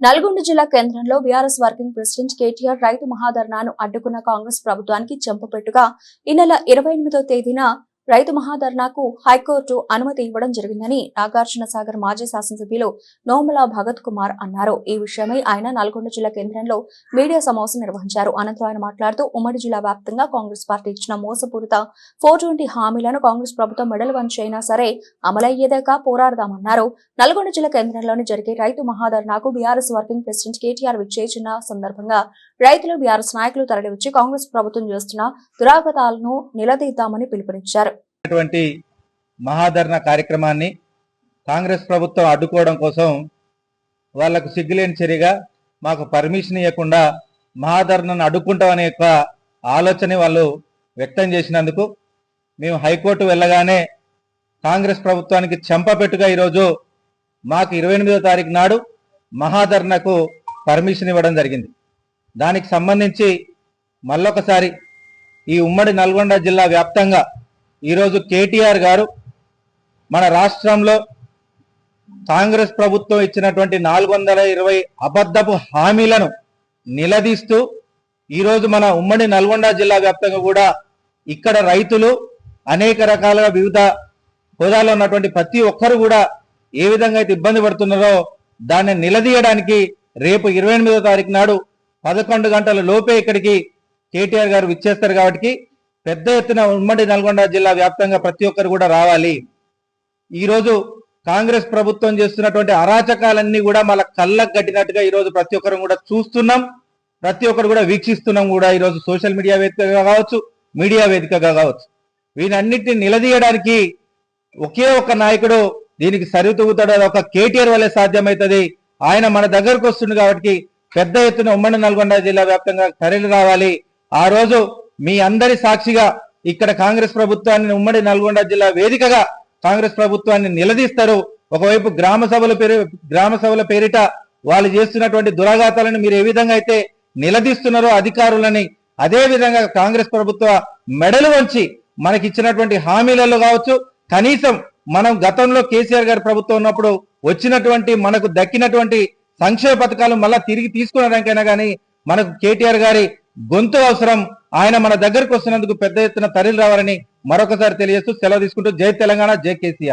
నల్గొండ జిల్లా కేంద్రంలో BRS working president KTR రైతు మహాధర్నాను అడ్డుకున్న కాంగ్రెస్ ప్రభుత్వానికి చెంపపెట్టుగా ఈ నెల ఇరవై ఎనిమిదో తేదీన రైతు మహాధర్నాకు హైకోర్టు అనుమతి ఇవ్వడం జరిగిందని నాగార్జున సాగర్ మాజీ శాసనసభ్యులు నోముల భగత్ కుమార్ అన్నారు. ఈ విషయమై ఆయన నల్గొండ జిల్లా కేంద్రంలో మీడియా సమావేశం నిర్వహించారు. అనంతరం ఆయన మాట్లాడుతూ ఉమ్మడి జిల్లా వ్యాప్తంగా కాంగ్రెస్ పార్టీ ఇచ్చిన మోసపూరిత ఫోర్ ట్వంటీ హామీలను కాంగ్రెస్ ప్రభుత్వం మెడల్ వంచైనా సరే అమలయ్యేదాకా పోరాడదామన్నారు. నల్గొండ జిల్లా కేంద్రంలోని జరిగే రైతు మహాధర్నాకు బీఆర్ఎస్ వర్కింగ్ ప్రెసిడెంట్ కేటీఆర్ విచ్చేసిన సందర్భంగా రైతులు బీఆర్ఎస్ నాయకులు తరలివచ్చి కాంగ్రెస్ ప్రభుత్వం చేస్తున్న దురాగతాలను నిలదీద్దామని పిలుపునిచ్చారు. అటువంటి మహాధరణ కార్యక్రమాన్ని కాంగ్రెస్ ప్రభుత్వం అడ్డుకోవడం కోసం వాళ్ళకు సిగ్గులేని చర్యగా మాకు పర్మిషన్ ఇవ్వకుండా మహాధరణను అడ్డుకుంటామనే యొక్క ఆలోచన వాళ్ళు వ్యక్తం చేసినందుకు మేము హైకోర్టు వెళ్ళగానే కాంగ్రెస్ ప్రభుత్వానికి చెంపపెట్టుగా ఈరోజు మాకు ఇరవై ఎనిమిదో తారీఖు నాడు మహాధరణకు పర్మిషన్ ఇవ్వడం జరిగింది. దానికి సంబంధించి మళ్ళొకసారి ఈ ఉమ్మడి నల్గొండ జిల్లా వ్యాప్తంగా ఈరోజు కేటీఆర్ గారు మన రాష్ట్రంలో కాంగ్రెస్ ప్రభుత్వం ఇచ్చినటువంటి నాలుగు వందల ఇరవై అబద్ధపు హామీలను నిలదీస్తూ ఈరోజు మన ఉమ్మడి నల్గొండ జిల్లా వ్యాప్తంగా కూడా ఇక్కడ రైతులు అనేక రకాలుగా వివిధ హోదాలో ఉన్నటువంటి ప్రతి ఒక్కరు కూడా ఏ విధంగా అయితే ఇబ్బంది పడుతున్నారో దాన్ని నిలదీయడానికి రేపు ఇరవై ఎనిమిదో తారీఖు నాడు పదకొండు గంటల లోపే ఇక్కడికి కేటీఆర్ గారు విచ్చేస్తారు కాబట్టి పెద్ద ఎత్తున ఉమ్మడి నల్గొండ జిల్లా వ్యాప్తంగా ప్రతి ఒక్కరు కూడా రావాలి. ఈరోజు కాంగ్రెస్ ప్రభుత్వం చేస్తున్నటువంటి అరాచకాలన్నీ కూడా మన కళ్ళకు కట్టినట్టుగా ఈరోజు ప్రతి ఒక్కరు కూడా చూస్తున్నాం. ప్రతి ఒక్కరు కూడా వీక్షిస్తున్నాం కూడా ఈరోజు సోషల్ మీడియా వేదికగా కావచ్చు మీడియా వేదికగా కావచ్చు. వీనన్నిటిని నిలదీయడానికి ఒకే ఒక నాయకుడు దీనికి సరితూగుతాడు అది ఒక కేటీఆర్ వల్లే సాధ్యమవుతుంది. ఆయన మన దగ్గరకు వస్తుంది కాబట్టి పెద్ద ఎత్తున ఉమ్మడి నల్గొండ జిల్లా వ్యాప్తంగా తరలి రావాలి. ఆ రోజు మీ అందరి సాక్షిగా ఇక్కడ కాంగ్రెస్ ప్రభుత్వాన్ని ఉమ్మడి నల్గొండ జిల్లా వేదికగా కాంగ్రెస్ ప్రభుత్వాన్ని నిలదీస్తారు. ఒకవైపు గ్రామ సభల పేరు గ్రామ సభల పేరిట వాళ్ళు చేస్తున్నటువంటి దురాఘాతాలను మీరు ఏ విధంగా అయితే నిలదీస్తున్నారో అధికారులని అదే విధంగా కాంగ్రెస్ ప్రభుత్వ మెడలు వంచి మనకి ఇచ్చినటువంటి హామీలలో కావచ్చు కనీసం మనం గతంలో కేసీఆర్ గారి ప్రభుత్వం ఉన్నప్పుడు వచ్చినటువంటి మనకు దక్కినటువంటి సంక్షేమ పథకాలు మళ్ళా తిరిగి తీసుకునడానికైనా కానీ మనకు కేటీఆర్ గారి గొంతు అవసరం. ఆయన మన దగ్గరకు వస్తున్నందుకు పెద్ద ఎత్తున తరలి రావాలని మరొకసారి తెలియజేస్తూ సెలవు తీసుకుంటూ జై తెలంగాణ జై కేసీఆర్.